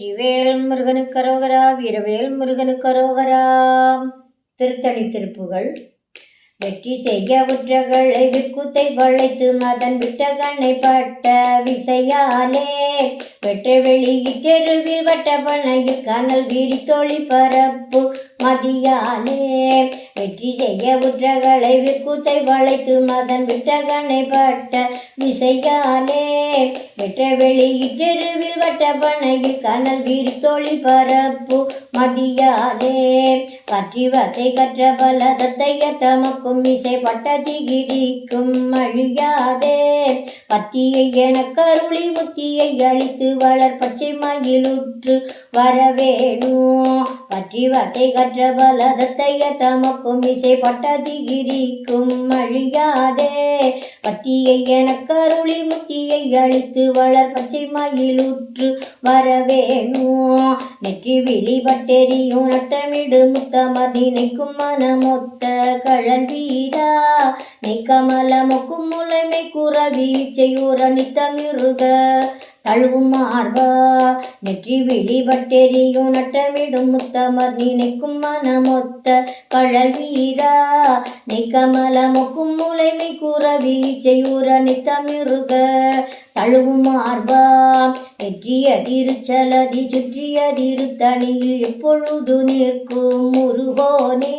வேல் முருகனு கரோகரா வீரவேல் முருகனு கரோகரா திருத்தணி திருப்புகள். வெற்றி செய்ய உற்றகளை விற்குத்தை வளைத்து மதன் விட்ட கண்ணை பட்ட விசையாலே. வெற்றை வெளியில் தெருவில் வட்ட பனையில் கனல் வீடி தோழி பரப்பு மதியாலே. வெற்றி செய்ய உற்றகளை விற்குத்தை வளைத்து மதன் விட்ட கண்ணை பட்ட விசையாலே. வெற்ற வெளி தெருவில் வட்ட பனையில் கனல் வீடு தோழி பரப்பு மதியாதே. பற்றி வசை கற்ற பல தத்தைய தமக்கும் இசை பட்டதி கிரிக்கும் அழியாதே. பத்தியை என கருளி முத்தியை அழித்து வளர் பச்சை மயிலுற்று வரவேணும். பற்றி வசை கற்ற பல தத்தைய தமக்கும் இசை பட்டதி கிரிக்கும் அழியாதே. பத்தியை என கருளி முத்தியை அழித்து வளர் பச்சை மயிலுற்று வரவேணும் நெற்றி விழி பட்டெறியும் நட்டமிடு முத்தமதி நெய்க்கும் மனமொத்த கழன் நெய்க்கமல மொக்கும் முலைமை குறவி செய்யூர நித்தமிருக தழுவும் மார்பா நெற்றி விழி பட்டெறியும் நட்டமிடும் முத்தமர் நினைக்கும் மனமொத்த கழல் வீரா மொக்கும் முலைமை குறவி செய்யூர நித்தமிருக தழுவும் மார்பா வெற்றிய திருச்சலதி சுற்றிய திருத்தணியில் எப்பொழுது நிற்கும் முருகோனே?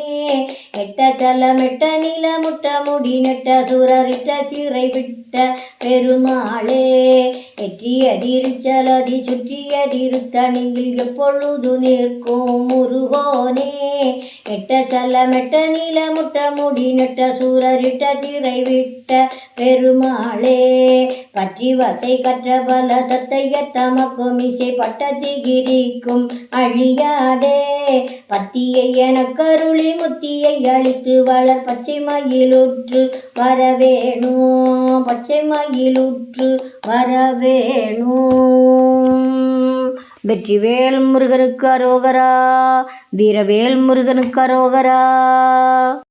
எட்ட சலமெட்ட எட்ட நில முட்ட முடி நெட்ட சுரரிட்ட சிறை விட்ட பெருமாளே. வெற்றிய திருச்சலதி சுற்றிய திருத்தணியில் எப்பொழுது நிற்கும் முருகோனே? எட்ட சலமெட்ட எட்ட நில முட்ட முடி நெட்ட சூரரிட்ட சிறை விட்ட பெருமாளே. பற்றி வசை கற்ற பல தத்தைய தமக்கும் இசை பட்டதிகிரிக்கும் அழியாதே பத்தியை எனக் கருளி முத்தியை அழித்து வளர் பச்சை மயிலுற்று வரவேணும். பச்சை மயிலுற்று வரவேணும். வெற்றிவேல் முருகனுக்கு அரோகரா வீரவேல் முருகனுக்கு அரோகரா.